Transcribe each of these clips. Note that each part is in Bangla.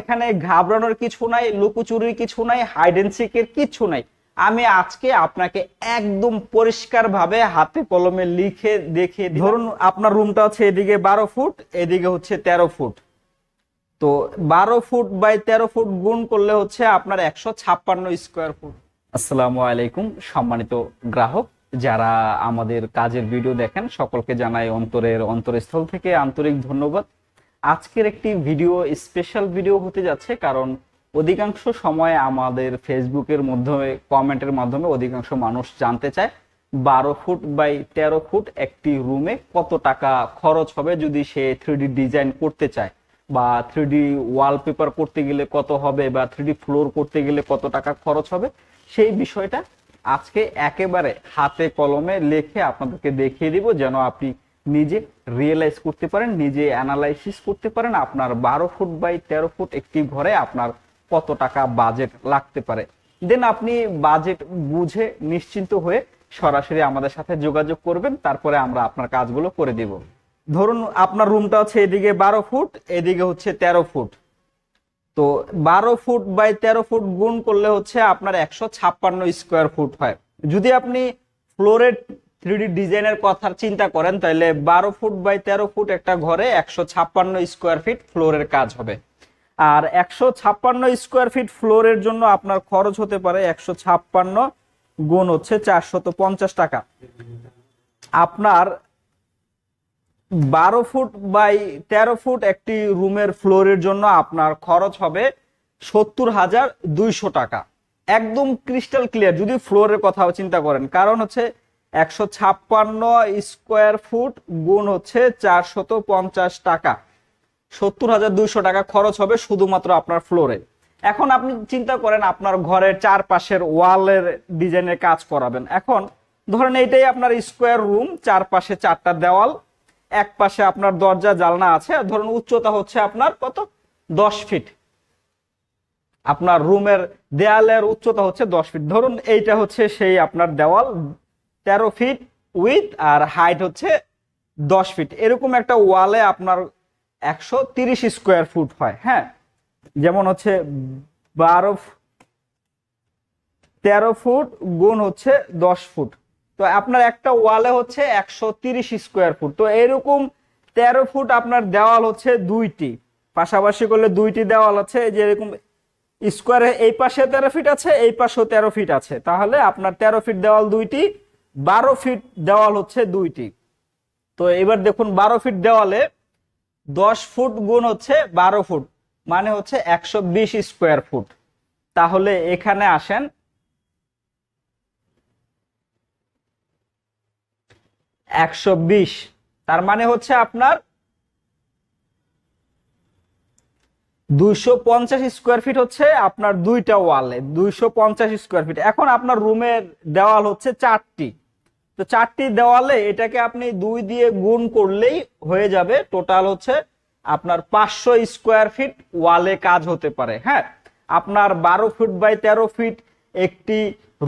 এখানে ঘাবড়ানোর কিছু নাই, লুকোচুরির কিছু নাই হাইড এন্ড সিকের কিছু নাই। আমি আজকে আপনাকে একদম পরিষ্কার ভাবে হাতে কলমে লিখে দেখে ধরুন আপনার রুমটা হচ্ছে এদিকে বারো ফুট, এদিকে হচ্ছে তেরো ফুট। তো বারো ফুট বাই তেরো ফুট গুণ করলে হচ্ছে আপনার একশো ছাপ্পান্ন স্কোয়ার ফুট আসসালামু আলাইকুম, সম্মানিত গ্রাহক, যারা আমাদের কাজের ভিডিও দেখেন, সকলকে জানাই অন্তরের অন্তরস্থল থেকে আন্তরিক ধন্যবাদ। আজকের একটি ভিডিও স্পেশাল ভিডিও হতে যাচ্ছে কারণ অধিকাংশ সময় আমাদের ফেসবুকের মাধ্যমে কমেন্টের মাধ্যমে অধিকাংশ মানুষ জানতে চায় বারো ফুট বাই তেরো ফুট একটি রুমে কত টাকা খরচ হবে যদি সে থ্রি ডিজাইন করতে চায় বা থ্রি ওয়ালপেপার করতে গেলে কত হবে বা থ্রি ফ্লোর করতে গেলে কত টাকা খরচ হবে, সেই বিষয়টা আজকে একেবারে হাতে কলমে লেখে আপনাদেরকে দেখিয়ে দিব যেন আপনি নিজে রিয়েলাইজ করতে পারেন, নিজে অ্যানালাইসিস করতে পারেন, আপনার বারো ফুট বাই তেরো ফুট একটি ঘরে আপনার কত টাকা বাজেট লাগতে পারে। দেন আপনি বাজেট বুঝে নিশ্চিন্ত হয়ে সরাসরি আমাদের সাথে যোগাযোগ করবেন, তারপরে আমরা আপনার কাজগুলো করে দিব। ধরুন আপনার রুমটা হচ্ছে এদিকে বারো ফুট, এদিকে হচ্ছে তেরো ফুট। তো বারো ফুট বাই তেরো ফুট গুণ করলে হচ্ছে আপনার একশো ছাপ্পান্ন স্কোয়ার ফুট হয়। যদি আপনি ফ্লোরের থ্রি ডিজাইনের কথা চিন্তা করেন তাহলে বারো ফুট বাই তেরো ফুট একটা ঘরে একশো ছাপ্পান্ন স্কোয়ার ফিট ফ্লোরের কাজ হবে। আর একশো ছাপ্পান্ন স্কোয়ার ফিট ফ্লোরের জন্য আপনার খরচ হতে পারে একশো ছাপ্পান্ন গুণ হচ্ছে চারশত পঞ্চাশ টাকা। আপনার বারো ফুট বাই তেরো ফুট একটি রুমের ফ্লোরের জন্য আপনার খরচ হবে সত্তর হাজার দুইশো টাকা। একদম ক্রিস্টাল ক্লিয়ার যদি ফ্লোরের কথাও চিন্তা করেন। কারণ হচ্ছে একশো ছাপ্পান্ন স্কোয়ার ফুট গুণ হচ্ছে চারশত পঞ্চাশ টাকা। সত্তর হাজার দুইশো টাকা খরচ হবে শুধুমাত্র আপনার ফ্লোরে এখন আপনি চিন্তা করেন আপনার ঘরের চারপাশের ওয়ালের ডিজাইনের কাজ করাবেন। এখন ধরেন এইটাই আপনার স্কোয়ার রুম, চারপাশে চারটা দেওয়াল এক পাশে আপনার দরজা জালনা আছে। ধরুন উচ্চতা হচ্ছে আপনার কত? দশ ফিট। আপনার রুমের দেয়ালের উচ্চতা হচ্ছে দশ ফিট। ধরুন এইটা হচ্ছে সেই আপনার দেওয়াল তেরো ফিট উইথ আর হাইট হচ্ছে দশ ফিট এরকম একটা ওয়ালে আপনার একশো তিরিশ স্কোয়ার ফুট হয় হ্যাঁ? যেমন হচ্ছে বারো তেরো ফুট গুণ হচ্ছে দশ ফুট। তো আপনার একটা ওয়ালে হচ্ছে একশো তিরিশ স্কোয়ার ফুট তো এরকম তেরো ফুট আপনার দেওয়াল হচ্ছে দুইটি। পাশাপাশি করলে দুইটি দেওয়াল আছে যে এরকম স্কোয়ারে এই পাশে তেরো ফিট আছে, এই পাশেও তেরো ফিট আছে। তাহলে আপনার তেরো ফিট দেওয়াল দুইটি বারো ফিট দেওয়াল হচ্ছে দুইটি। তো এবার দেখুন, বারো ফিট দেওয়ালে দশ ফুট গুণ হচ্ছে বারো ফুট মানে হচ্ছে একশো বিশ স্কোয়ার ফুট। তাহলে এখানে আসেন। একশো বিশ, তার মানে হচ্ছে আপনার দুইশো পঞ্চাশ স্কোয়ার ফিট হচ্ছে আপনার দুইটা ওয়ালে, দুইশো পঞ্চাশ স্কোয়ার ফিট। এখন আপনার রুমের দেওয়াল হচ্ছে চারটি। তো চারটি দেওয়ালে এটাকে আপনি দুই দিয়ে গুণ করলেই হয়ে যাবে। টোটাল হচ্ছে আপনার পাঁচশো স্কোয়ার ফিট ওয়ালে কাজ হতে পারে। হ্যাঁ আপনার বারো ফুট বাই তেরো ফিট একটি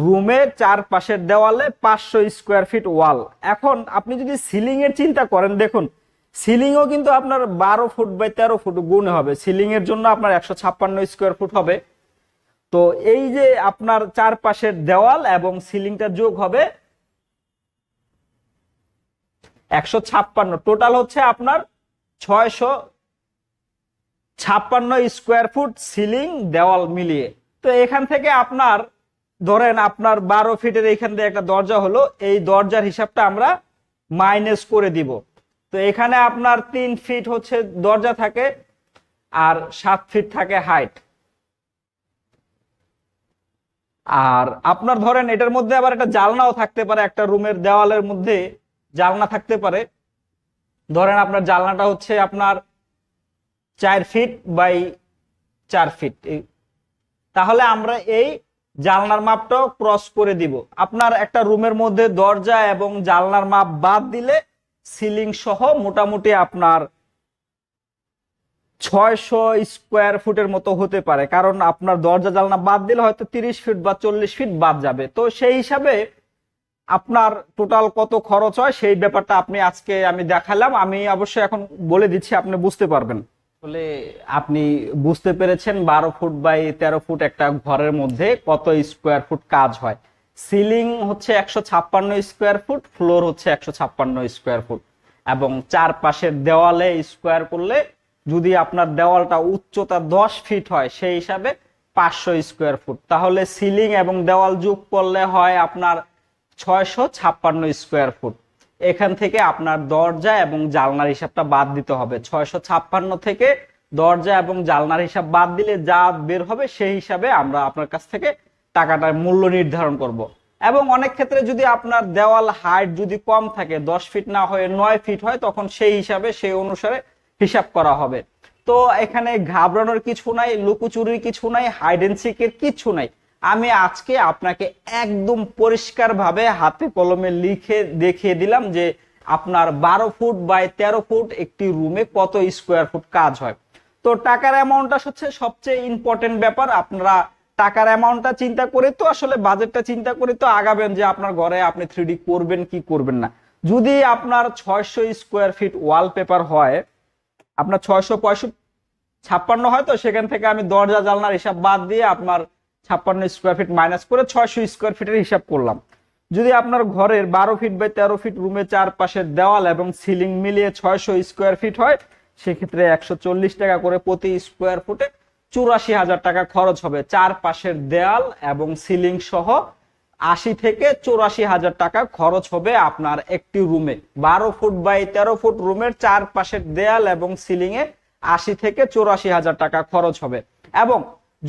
রুমে চার পাশের দেওয়ালে পাঁচশো স্কোয়ার ফিট ওয়াল এখন আপনি যদি সিলিং এর চিন্তা করেন, দেখুন সিলিংও কিন্তু আপনার বারো ফুট বাই তেরো ফুট গুণ হবে। সিলিং এর জন্য আপনার একশো ছাপ্পান্ন স্কোয়ার ফুট হবে। তো এই যে আপনার চার পাশের দেওয়াল এবং সিলিংটা যোগ হবে একশো ছাপ্পান্ন। টোটাল হচ্ছে আপনার ছয়শো ছাপ্পান্ন স্কোয়ার ফুট সিলিং দেওয়াল মিলিয়ে। তো এখান থেকে আপনার, ধরেন আপনার বারো ফিটের এইখান থেকে একটা দরজা হলো, এই দরজার হিসাবটা আমরা মাইনাস করে দিব। তো এখানে আপনার তিন ফিট হচ্ছে দরজা থাকে, আর সাত ফিট থাকে হাইট আর আপনার ধরেন এটার মধ্যে আবার একটা জালনাও থাকতে পারে একটা রুমের দেওয়ালের মধ্যে। জালনা থাকতে পারে। ধরেন আপনার জালনাটা হচ্ছে আপনার চার ফিট বাই চার ফিট তাহলে আমরা এই জালনার মাপটাও ক্রস করে দিব। আপনার একটা রুমের মধ্যে দরজা এবং জালনার মাপ বাদ দিলে সিলিং সহ মোটামুটি আপনার ছয়শো স্কোয়ার ফুটের মতো হতে পারে। কারণ আপনার দরজা জালনা বাদ দিলে হয়তো তিরিশ ফিট বা চল্লিশ ফিট বাদ যাবে। তো সেই হিসাবে আপনার টোটাল কত খরচ হয়, সেই ব্যাপারটা আপনি আজকে আমি দেখালাম। আমি অবশ্যই এখন বলে দিচ্ছি, আপনি বুঝতে পারবেন। আসলে আপনি বুঝতে পেরেছেন, বারো ফুট বাই তেরো ফুট একটা ঘরের মধ্যে কত স্কোয়ার ফুট কাজ হয়। সিলিং হচ্ছে একশো ছাপ্পান্ন স্কোয়ার ফুট ফ্লোর হচ্ছে একশো ছাপ্পান্ন স্কোয়ার ফুট এবং চারপাশের দেওয়ালে স্কোয়ার করলে যদি আপনার দেওয়ালটা উচ্চতা দশ ফিট হয়, সেই হিসাবে পাঁচশো স্কোয়ার ফুট তাহলে সিলিং এবং দেওয়াল যোগ করলে হয় আপনার ছয়শো ছাপ্পান্ন স্কোয়ার ফুট এখান থেকে আপনার দরজা এবং জালনার হিসাবটা বাদ দিতে হবে। ছয়শো ছাপ্পান্ন থেকে দরজা এবং জালনার হিসাব বাদ দিলে যা বের হবে সেই হিসাবে আমরা আপনার কাছ থেকে টাকাটার মূল্য নির্ধারণ করব। এবং অনেক ক্ষেত্রে যদি আপনার দেওয়াল হাইট যদি কম থাকে, দশ ফিট না হয়ে নয় ফিট হয়, তখন সেই হিসাবে, সেই অনুসারে হিসাব করা হবে। তো এখানে ঘাবড়ানোর কিছু নাই, লুকোচুরির কিছু নাই হাইড এন্ড সিকের কিছু নাই। আমি আজকে আপনাকে একদম পরিষ্কারভাবে হাতে কলমে লিখে দেখিয়ে দিলাম যে আপনার বারো ফুট বাই তেরো ফুট একটি রুমে কত স্কোয়ার ফুট কাজ হয়। তো টাকার অ্যামাউন্টটা হচ্ছে সবচেয়ে ইম্পর্টেন্ট ব্যাপার। আপনারা টাকার অ্যামাউন্টটা চিন্তা করে তো আসলে বাজেটটা চিন্তা করে তো আগাবেন যে আপনার ঘরে আপনি থ্রি করবেন কি করবেন না। যদি আপনার ছয়শো স্কোয়ার ফিট ওয়ালপেপার হয়, আপনার ছয়শো পঁয়ষট্টি, ছাপ্পান্ন হয় তো সেখান থেকে আমি দরজা জালনার হিসাব বাদ দিয়ে আপনার ছাপ্পান্ন স্কোয়ার ফিট মাইনাস করে ছয়শো স্কোয়ার ফিটের হিসাব করলাম। যদি আপনার ঘরের বারো ফিট বাই তেরো ফিট রুমে চারপাশের দেওয়াল এবং সিলিং মিলিয়ে ছয়শো স্কোয়ার ফিট হয়, সেক্ষেত্রে একশো চল্লিশ টাকা করে প্রতি স্কোয়ার ফুটে চুরাশি হাজার টাকা খরচ হবে। চারপাশের দেয়াল এবং সিলিং সহ আশি থেকে চৌরাশি হাজার টাকা খরচ হবে আপনার একটি রুমে বারো ফুট বাই তেরো ফুট রুমের চারপাশের দেয়াল এবং সিলিং এ আশি থেকে চৌরাশি হাজার টাকা খরচ হবে। এবং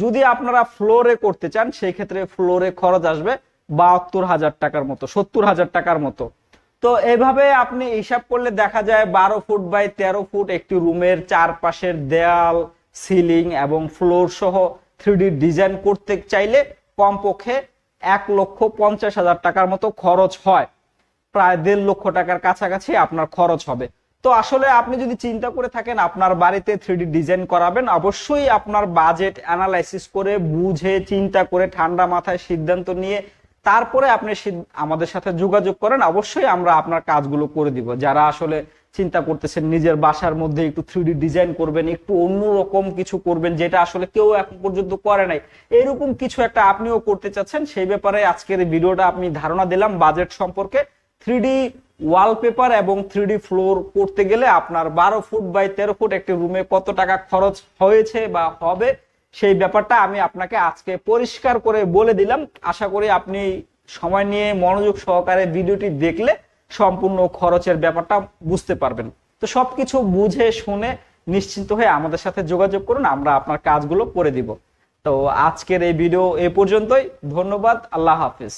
যদি আপনারা ফ্লোরে করতে চান সেই ক্ষেত্রে ফ্লোরে খরচ আসবে বাহাত্তর হাজার টাকার মতো, সত্তর হাজার টাকার মতো। তো এভাবে আপনি হিসাব করলে দেখা যায় বারো ফুট বাই তেরো ফুট একটি রুমের চারপাশের দেয়াল সিলিং এবং ফ্লোর সহ থ্রি ডিজাইন করতে চাইলে কমপক্ষে এক লক্ষ পঞ্চাশ হাজার টাকার মতো খরচ হয়। প্রায় দেড় লক্ষ টাকার কাছাকাছি আপনার খরচ হবে। তো আসলে আপনি যদি চিন্তা করে থাকেন, আপনার বাড়িতে থ্রি ডিজাইন করাবেন, অবশ্যই আপনার বাজেট অ্যানালাইসিস করে বুঝে, চিন্তা করে, ঠান্ডা মাথায় সিদ্ধান্ত নিয়ে তারপরে আপনি আমাদের সাথে যোগাযোগ করেন। অবশ্যই আমরা আপনার কাজগুলো করে দিব। যারা আসলে চিন্তা করতেছেন নিজের বাসার মধ্যে একটু থ্রি ডিজাইন করবেন, একটু অন্যরকম কিছু করবেন, যেটা আসলে কেউ এখন পর্যন্ত করে নাই, এরকম কিছু একটা আপনিও করতে চাচ্ছেন, সেই ব্যাপারে আজকের ভিডিওটা আপনি ধারণা দিলাম বাজেট সম্পর্কে থ্রি ওয়ালপেপার এবং থ্রি ফ্লোর করতে গেলে আপনার বারো ফুট বাই তেরো ফুট একটি রুমে কত টাকা খরচ হয়েছে বা হবে, সেই ব্যাপারটা আমি আপনাকে আজকে পরিষ্কার করে বলে দিলাম। আশা করি আপনি সময় নিয়ে মনোযোগ সহকারে ভিডিওটি দেখলে সম্পূর্ণ খরচের ব্যাপারটা বুঝতে পারবেন। তো সবকিছু বুঝে শুনে নিশ্চিন্ত হয়ে আমাদের সাথে যোগাযোগ করুন, আমরা আপনার কাজগুলো করে দিব। তো আজকের এই ভিডিও এ পর্যন্তই, ধন্যবাদ, আল্লাহ হাফিজ।